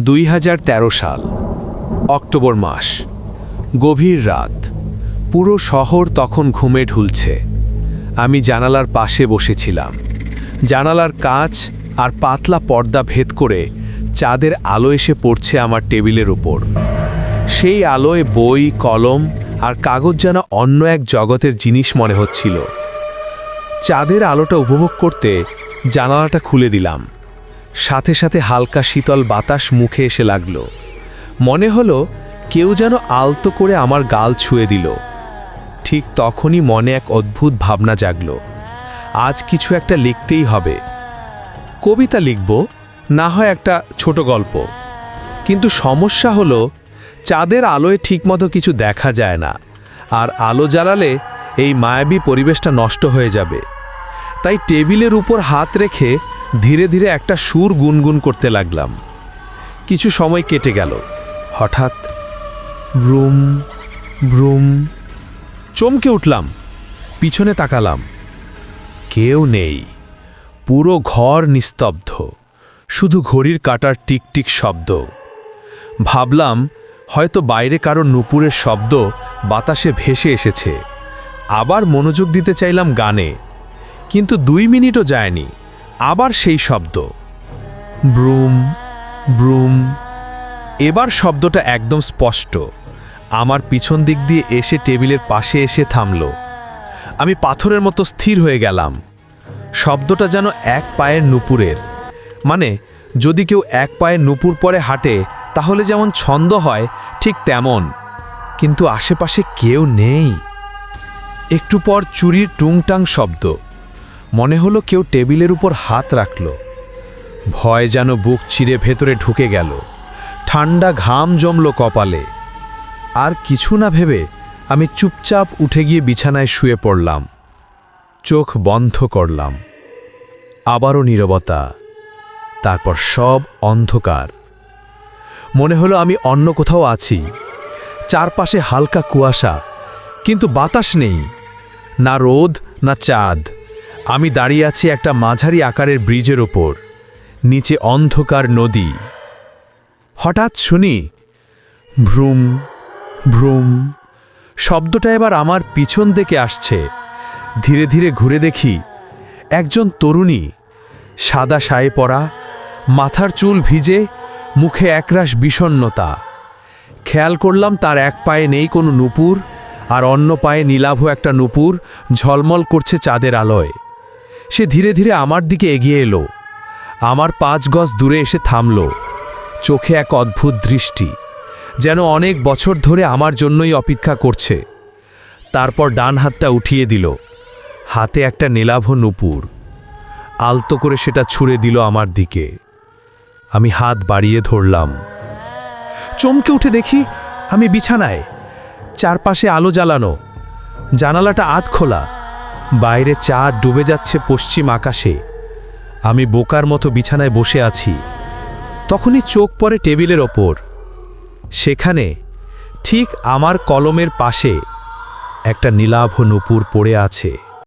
দুই হাজার তেরো সাল, অক্টোবর মাস, গভীর রাত। পুরো শহর তখন ঘুমে ঢুলছে। আমি জানালার পাশে বসেছিলাম। জানালার কাঁচ আর পাতলা পর্দা ভেদ করে চাঁদের আলো এসে পড়ছে আমার টেবিলের উপর। সেই আলোয় বই, কলম আর কাগজ যেন অন্য এক জগতের জিনিস মনে হচ্ছিল। চাঁদের আলোটা উপভোগ করতে জানালাটা খুলে দিলাম। সাথে সাথে হালকা শীতল বাতাস মুখে এসে লাগল। মনে হলো কেউ যেন আলতো করে আমার গাল ছুঁয়ে দিল। ঠিক তখনই মনে এক অদ্ভুত ভাবনা জাগল। আজ কিছু একটা লিখতেই হবে। কবিতা লিখব, না হয় একটা ছোট গল্প। কিন্তু সমস্যা হলো, চাঁদের আলোয় ঠিকমতো কিছু দেখা যায় না। আর আলো জ্বালালে এই মায়াবী পরিবেশটা নষ্ট হয়ে যাবে। তাই টেবিলের উপর হাত রেখে ধীরে ধীরে একটা সুর গুনগুন করতে লাগলাম। কিছু সময় কেটে গেল। হঠাৎ ব্রুম ব্রুম, চমকে উঠলাম। পিছনে তাকালাম। কেউ নেই। পুরো ঘর নিস্তব্ধ। শুধু ঘড়ির কাটার টিকটিক শব্দ। ভাবলাম, হয়তো বাইরে কারও নুপুরের শব্দ বাতাসে ভেসে এসেছে। আবার মনোযোগ দিতে চাইলাম গানে। কিন্তু দুই মিনিটও যায়নি। আবার সেই শব্দ। ব্রুম ব্রুম। এবার শব্দটা একদম স্পষ্ট। আমার পিছন দিক দিয়ে এসে টেবিলের পাশে এসে থামল। আমি পাথরের মতো স্থির হয়ে গেলাম। শব্দটা যেন এক পায়ের নুপুরের। মানে যদি কেউ এক পায়ের নুপুর পরে হাঁটে, তাহলে যেমন ছন্দ হয়, ঠিক তেমন। কিন্তু আশেপাশে কেউ নেই। একটু পর চুরির টুংটাং শব্দ। মনে হলো কেউ টেবিলের উপর হাত রাখল। ভয় যেন বুক চিরে ভেতরে ঢুকে গেল। ঠান্ডা ঘাম জমল কপালে। আর কিছু না ভেবে আমি চুপচাপ উঠে গিয়ে বিছানায় শুয়ে পড়লাম। চোখ বন্ধ করলাম। আবারও নীরবতা। তারপর সব অন্ধকার। মনে হলো আমি অন্য কোথাও আছি। চারপাশে হালকা কুয়াশা, কিন্তু বাতাস নেই। না রোদ, না চাঁদ। আমি দাঁড়িয়ে আছি একটা মাঝারি আকারের ব্রিজের ওপর, নিচে অন্ধকার নদী। হঠাৎ শুনি, ভ্রুম ভ্রুম, শব্দটা এবার আমার পিছন দিকে আসছে। ধীরে ধীরে ঘুরে দেখি, একজন তরুণী, সাদা সায়ে পরা, মাথার চুল ভিজে, মুখে একরাশ বিষণ্নতা খেয়াল করলাম তার এক পায়ে নেই কোনো নুপুর, আর অন্য পায়ে নীলাভ একটা নুপুর ঝলমল করছে চাঁদের আলোয়। সে ধীরে ধীরে আমার দিকে এগিয়ে এলো। আমার পাঁচ গজ দূরে এসে থামল। চোখে এক অদ্ভুত দৃষ্টি, যেন অনেক বছর ধরে আমার জন্যই অপেক্ষা করছে। তারপর ডান হাতটা উঠিয়ে দিল। হাতে একটা নীলাভ নুপুর। আলতো করে সেটা ছুঁড়ে দিল আমার দিকে। আমি হাত বাড়িয়ে ধরলাম। চমকে উঠে দেখি আমি বিছানায়, চারপাশে আলো জ্বালানো। জানালাটা আধ খোলা বাইরে চা ডুবে যাচ্ছে পশ্চিম আকাশে। আমি বোকার মতো বিছানায় বসে আছি। তখনই চোখ পড়ে টেবিলের ওপর। সেখানে, ঠিক আমার কলমের পাশে, একটা নীলাভ নূপুর পড়ে আছে।